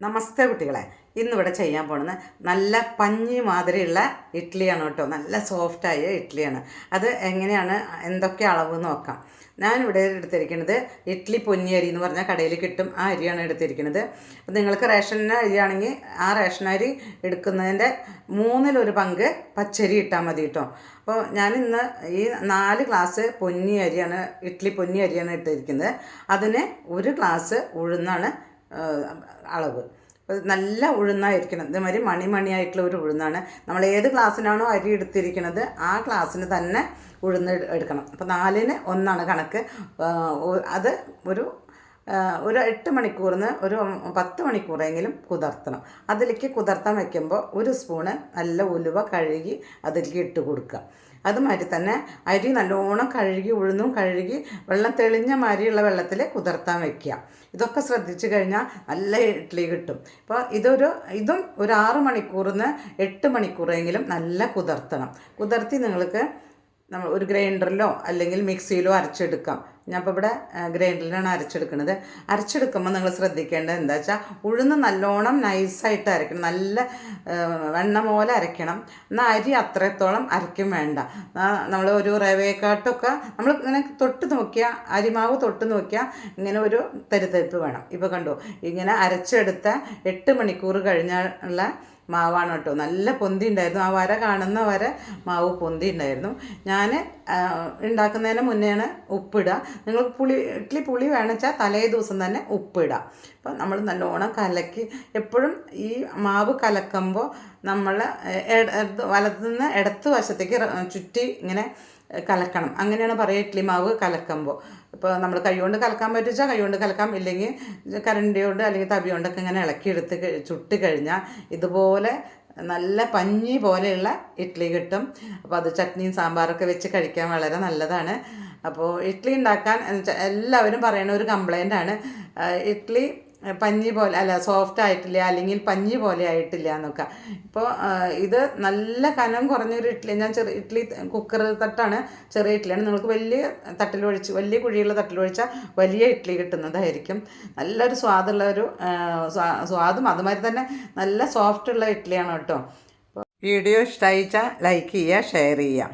നമസ്തേ കുട്ടികളെ. ഇന്നിവിടെ ചെയ്യാൻ പോണത് നല്ല പഞ്ഞി മാതിരിയുള്ള ഇഡ്ഡലിയാണ് കേട്ടോ. നല്ല സോഫ്റ്റായ ഇഡ്ഡലിയാണ് അത് എങ്ങനെയാണ് എന്തൊക്കെ അളവ് നോക്കാം. ഞാനിവിടെ എടുത്തിരിക്കുന്നത് ഇഡ്ഡലി പൊന്നി അരി എന്ന് പറഞ്ഞാൽ കടയിൽ കിട്ടും ആ അരിയാണ് എടുത്തിരിക്കുന്നത്. അപ്പോൾ നിങ്ങൾക്ക് റേഷൻ അരിയാണെങ്കിൽ ആ റേഷൻ അരി എടുക്കുന്നതിന്റെ മൂന്നിലൊരു പങ്ക് പച്ചരി ഇട്ടാൽ മതി കേട്ടോ. അപ്പോൾ ഞാൻ ഇന്ന് ഈ നാല് ഗ്ലാസ് പൊന്നി അരിയാണ് ഇഡ്ഡലി പൊന്നി അരിയാണ് ഇട്ടിരിക്കുന്നത്. അതിന് ഒരു ഗ്ലാസ് ഉഴുന്നാണ് അളവ്. നല്ല ഉഴുന്നായിരിക്കണം. ഇതേമാതിരി മണിമണിയായിട്ടുള്ള ഒരു ഉഴുന്നാണ്. നമ്മൾ ഏത് ഗ്ലാസ്സിനാണോ അരി എടുത്തിരിക്കുന്നത് ആ ഗ്ലാസ്സിന് തന്നെ ഉഴുന്ന് എട് എടുക്കണം. അപ്പോൾ നാലിന് ഒന്നാണ് കണക്ക്. അത് ഒരു ഒരു എട്ട് മണിക്കൂറിന് ഒരു പത്ത് മണിക്കൂറെങ്കിലും കുതിർത്തണം. അതിലേക്ക് കുതിർത്താൻ വെക്കുമ്പോൾ ഒരു സ്പൂണ് നല്ല ഉലുവ കഴുകി അതിലേക്ക് ഇട്ട് കൊടുക്കുക. അതുമാതിരി തന്നെ അരി നല്ലോണം കഴുകി ഉഴുന്നും കഴുകി വെള്ളം തെളിഞ്ഞ മാതിരിയുള്ള വെള്ളത്തിൽ കുതിർത്താൻ വെക്കുക. ഇതൊക്കെ ശ്രദ്ധിച്ചു കഴിഞ്ഞാൽ നല്ല ഇഡ്ഡലി കിട്ടും. അപ്പോൾ ഇതൊരു ഇതും ഒരു ആറ് മണിക്കൂറിന് എട്ട് മണിക്കൂറെങ്കിലും നല്ല കുതിർത്തണം. കുതിർത്തി നിങ്ങൾക്ക് നമ്മൾ ഒരു ഗ്രൈൻഡറിലോ അല്ലെങ്കിൽ മിക്സിയിലോ അരച്ചെടുക്കാം. ഞാൻ ഇപ്പോൾ ഇവിടെ ഗ്രൈൻഡറിലാണ് അരച്ചെടുക്കുന്നത് അരച്ചെടുക്കുമ്പോൾ നിങ്ങൾ ശ്രദ്ധിക്കേണ്ടത് എന്താ വെച്ചാൽ ഉഴുന്ന് നല്ലോണം നൈസായിട്ട് അരക്കണം. നല്ല വെണ്ണ പോലെ അരയ്ക്കണം എന്നാൽ അരി അത്രത്തോളം അരയ്ക്കും വേണ്ട. നമ്മൾ ഒരു റവയെക്കാട്ടൊക്കെ നമ്മൾ ഇങ്ങനെ തൊട്ട് നോക്കിയാൽ അരിമാവ് തൊട്ട് നോക്കിയാൽ ഇങ്ങനെ ഒരു തരിത്തരിപ്പ് വേണം. ഇപ്പോൾ കണ്ടു ഇങ്ങനെ അരച്ചെടുത്ത എട്ട് മണിക്കൂർ കഴിഞ്ഞുള്ള മാവാണ് കേട്ടോ. നല്ല പൊന്തി ഉണ്ടായിരുന്നു. ആ വര കാണുന്ന വര മാവ് പൊന്തി ഉണ്ടായിരുന്നു. ഞാൻ ഉണ്ടാക്കുന്നതിന് മുന്നെയാണ് ഉപ്പിടുക. നിങ്ങൾക്ക് പുളി ഇഡ്ഡലി പുളി വേണമെച്ചാൽ തലേ ദിവസം തന്നെ ഉപ്പിടുക അപ്പോൾ നമ്മൾ നല്ലോണം കലക്കി എപ്പോഴും ഈ മാവ് കലക്കുമ്പോൾ നമ്മൾ വലത്തുനിന്ന് ഇടത്ത് വശത്തേക്ക് ചുറ്റി ഇങ്ങനെ കലക്കണം. അങ്ങനെയാണ് പറയുക ഇഡ്ഡലി മാവ് കലക്കുമ്പോൾ ഇപ്പോൾ നമ്മൾ കൈകൊണ്ട് കലക്കാൻ പറ്റിച്ചാൽ കൈകൊണ്ട് കലക്കാം. ഇല്ലെങ്കിൽ കരണ്ടി കൊണ്ട് അല്ലെങ്കിൽ തവി കൊണ്ടൊക്കെ ഇങ്ങനെ ഇളക്കിയെടുത്ത് ചുട്ട് കഴിഞ്ഞാൽ ഇതുപോലെ നല്ല പഞ്ഞി പോലെയുള്ള ഇഡ്ഡലി കിട്ടും. അപ്പോൾ അത് ചട്നിയും സാമ്പാറൊക്കെ വെച്ച് കഴിക്കാൻ വളരെ നല്ലതാണ്. അപ്പോൾ ഇഡ്ഡലി ഉണ്ടാക്കാൻ എല്ലാവരും പറയുന്ന ഒരു കംപ്ലൈന്റ് ആണ്. ഇഡ്ഡലി പഞ്ഞി പോലെ അല്ല സോഫ്റ്റ് ആയിട്ടില്ല അല്ലെങ്കിൽ പഞ്ഞി പോലെ ആയിട്ടില്ല എന്നൊക്കെ. ഇപ്പോൾ ഇത് നല്ല കനം കുറഞ്ഞൊരു ഇഡ്ഡലി ഞാൻ ചെറിയ ഇഡ്ഡലി കുക്കർ തട്ടാണ് ചെറിയ ഇഡ്ഡലിയാണ് നിങ്ങൾക്ക് വലിയ തട്ടിലൊഴിച്ച് വലിയ കുഴിയുള്ള തട്ടിലൊഴിച്ചാൽ വലിയ ഇഡ്ഡലി കിട്ടുന്നതായിരിക്കും. നല്ലൊരു സ്വാദുള്ള ഒരു സ്വാദും അതുമാതിരി തന്നെ നല്ല സോഫ്റ്റ് ഉള്ള ഇഡ്ഡലിയാണ് കേട്ടോ. വീഡിയോ ഇഷ്ടമായിച്ചാൽ ലൈക്ക് ചെയ്യുക ഷെയർ ചെയ്യുക.